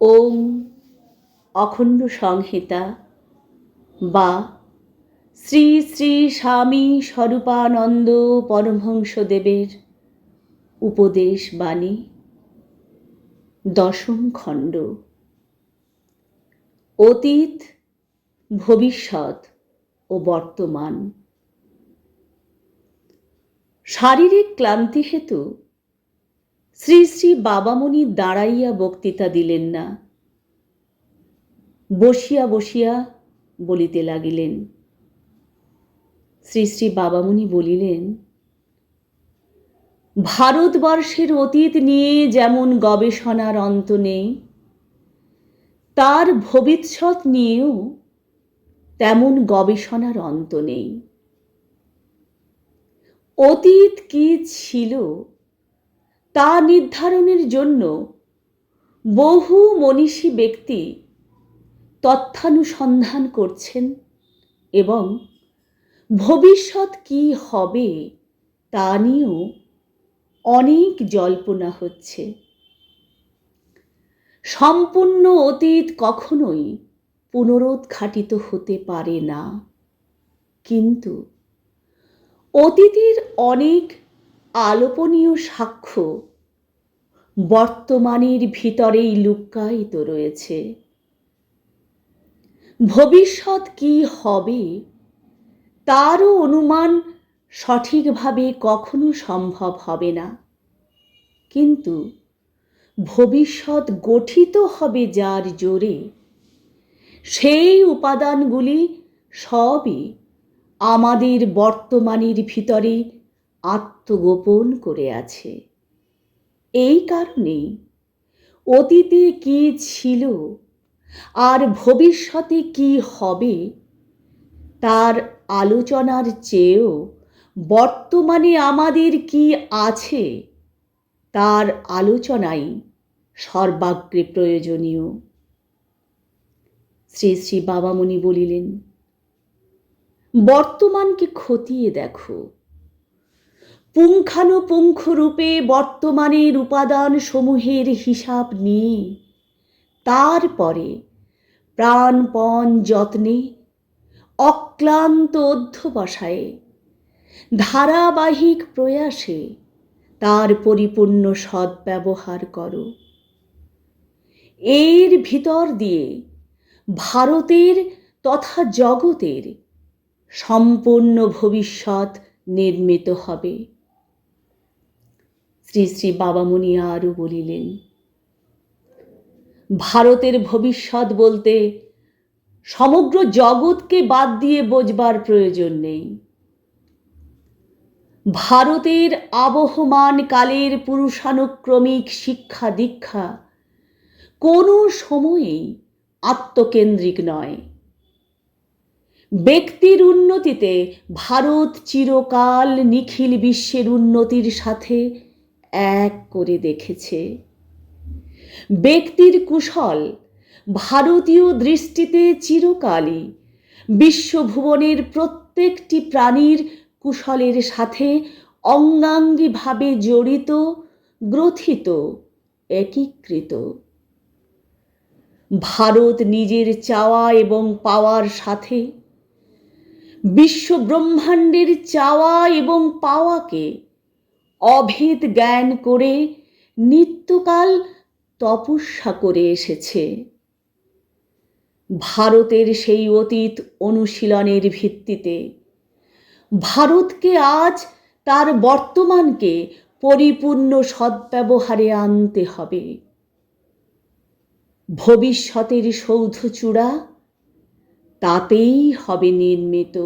ওম অখণ্ড সংহিতা বা শ্রী শ্রী স্বামী স্বরূপানন্দ পরমহংসদেবের উপদেশ বাণী, দশম খণ্ড। অতীত, ভবিষ্যৎ ও বর্তমান। শারীরিক ক্লান্তি হেতু শ্রী শ্রী বাবামণি দাঁড়াইয়া বক্তৃতা দিলেন না। বসিয়া বসিয়া বলিতে লাগিলেন। শ্রী শ্রী বাবামণি বলিলেন, ভারতবর্ষের অতীত নিয়ে যেমন গবেষণার অন্ত নেই, তার ভবিষ্যৎ নিয়েও তেমন গবেষণার অন্ত নেই। অতীত কি ছিল তা নির্ধারণের জন্য বহু মনীষী ব্যক্তি তথ্যানুসন্ধান করছেন এবং ভবিষ্যৎ কি হবে তা নিয়েও অনেক জল্পনা হচ্ছে। সম্পূর্ণ অতীত কখনোই পুনরুদ্ঘাটিত হতে পারে না। কিন্তু অতীতের অনেক আলোপনীয় সাক্ষ্য। বর্তমানের ভিতরেই লুক্কায়িত রয়েছে। ভবিষ্যৎ কি হবে, তারও অনুমান সঠিকভাবে কখনো সম্ভব হবে না। কিন্তু ভবিষ্যৎ গঠিত হবে যার জোরে, সেই উপাদানগুলি সবই আমাদের বর্তমানের ভিতরে আত্মগোপন করে আছে। এই কারণেই অতীতে কি ছিল, আর ভবিষ্যতে কি হবে, তার আলোচনার চেয়েও বর্তমানে আমাদের কি আছে, তার আলোচনাই সর্বাগ্রে প্রয়োজনীয়। শ্রী শ্রী বাবামণি বলিলেন, বর্তমানকে খতিয়ে দেখো। পুঙ্খানুপুঙ্খ রূপে বর্তমানের উপাদান সমূহের হিসাব নিয়ে তারপরে প্রাণপণ যত্নে অক্লান্ত অধ্যবসায়ে, ধারাবাহিক প্রয়াসে তার পরিপূর্ণ সদ্ব্যবহার করো। এর ভিতর দিয়ে ভারতের তথা জগতের সম্পূর্ণ ভবিষ্যৎ নির্মিত হবে। শ্রী শ্রী বাবামণি আরও বলিলেন, ভারতের ভবিষ্যৎ বলতে সমগ্র জগৎকে বাদ দিয়ে বোঝবার প্রয়োজন নেই। ভারতের আবহমান কালের পুরুষানুক্রমিক শিক্ষা দীক্ষা কোনো সময়েই আত্মকেন্দ্রিক নয়। ব্যক্তির উন্নতিতে ভারত চিরকাল নিখিল বিশ্বের উন্নতির সাথে এক করে দেখেছে। ব্যক্তির কুশল ভারতীয় দৃষ্টিতে চিরকালই বিশ্বভুবনের প্রত্যেকটি প্রাণীর কুশলের সাথে অঙ্গাঙ্গিভাবে জড়িত, গ্রথিত, একীকৃত। ভারত নিজের চাওয়া এবং পাওয়ার সাথে বিশ্ব ব্রহ্মাণ্ডের চাওয়া এবং পাওয়াকে অভেদ জ্ঞান করে নিত্যকাল তপস্যা করে এসেছে। ভারতের সেই অতীত অনুশীলনের ভিত্তিতে ভারতকে আজ তার বর্তমানকে পরিপূর্ণ সদ্ব্যবহারে আনতে হবে। ভবিষ্যতের সৌধচূড়া তাতেই হবে নির্মিত।